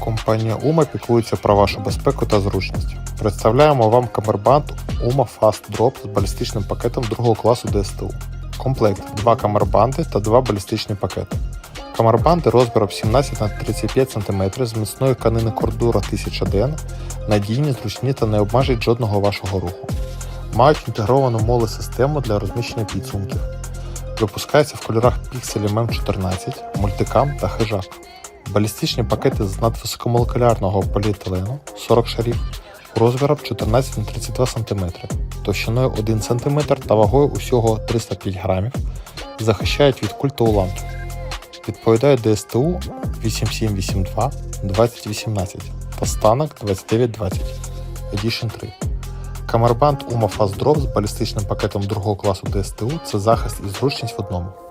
Компанія UMA піклується про вашу безпеку та зручність. Представляємо вам камербанд UMA Fast Drop з балістичним пакетом другого класу ДСТУ. Комплект 2 камербанди та 2 балістичні пакети. Камербанди розміром 17 на 35 см з міцної тканини кордура 1000 DN, надійні, зручні та не обмежують жодного вашого руху. Мають інтегровану моли систему для розміщення підсумків. Випускається в кольорах Pixel MM14, мультикам та хижак. Балістичні пакети з надвисокомолекулярного поліетилену 40 шарів розміром 14 на 32 см, товщиною 1 см та вагою усього 305 грамів, захищають від культу уламків. Відповідає ДСТУ 8782 2018 та станок 2920 Edition 3. Камербанд UMA Drop з балістичним пакетом другого класу ДСТУ це захист і зручність в одному.